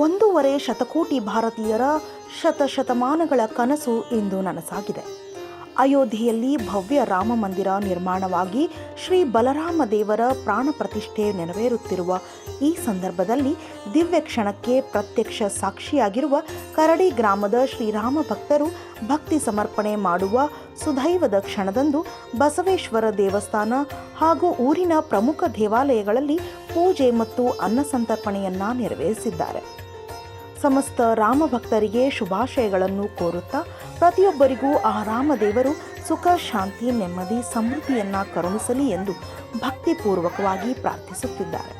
ಒಂದೂವರೆ ಶತಕೋಟಿ ಭಾರತೀಯರ ಶತಶತಮಾನಗಳ ಕನಸು ಇಂದು ನನಸಾಗಿದೆ. ಅಯೋಧ್ಯೆಯಲ್ಲಿ ಭವ್ಯ ರಾಮ ಮಂದಿರ ನಿರ್ಮಾಣವಾಗಿ ಶ್ರೀ ಬಲರಾಮ ದೇವರ ಪ್ರಾಣ ಪ್ರತಿಷ್ಠೆ ನೆರವೇರುತ್ತಿರುವ ಈ ಸಂದರ್ಭದಲ್ಲಿ ದಿವ್ಯ ಕ್ಷಣಕ್ಕೆ ಪ್ರತ್ಯಕ್ಷ ಸಾಕ್ಷಿಯಾಗಿರುವ ಕರಡಿ ಗ್ರಾಮದ ಶ್ರೀರಾಮ ಭಕ್ತರು ಭಕ್ತಿ ಸಮರ್ಪಣೆ ಮಾಡುವ ಸುದೈವದ ಕ್ಷಣದಂದು ಬಸವೇಶ್ವರ ದೇವಸ್ಥಾನ ಹಾಗೂ ಊರಿನ ಪ್ರಮುಖ ದೇವಾಲಯಗಳಲ್ಲಿ ಪೂಜೆ ಮತ್ತು ಅನ್ನ ಅನ್ನಸಂತರ್ಪಣೆಯನ್ನ ನೆರವೇರಿಸಿದ್ದಾರೆ. ಸಮಸ್ತ ರಾಮ ಭಕ್ತರಿಗೆ ಶುಭಾಶಯಗಳನ್ನು ಕೋರುತ್ತಾ ಪ್ರತಿಯೊಬ್ಬರಿಗೂ ಆ ರಾಮದೇವರು ಸುಖ, ಶಾಂತಿ, ನೆಮ್ಮದಿ, ಸಮೃದ್ಧಿಯನ್ನ ಕರುಣಿಸಲಿ ಎಂದು ಭಕ್ತಿಪೂರ್ವಕವಾಗಿ ಪ್ರಾರ್ಥಿಸುತ್ತಿದ್ದಾರೆ.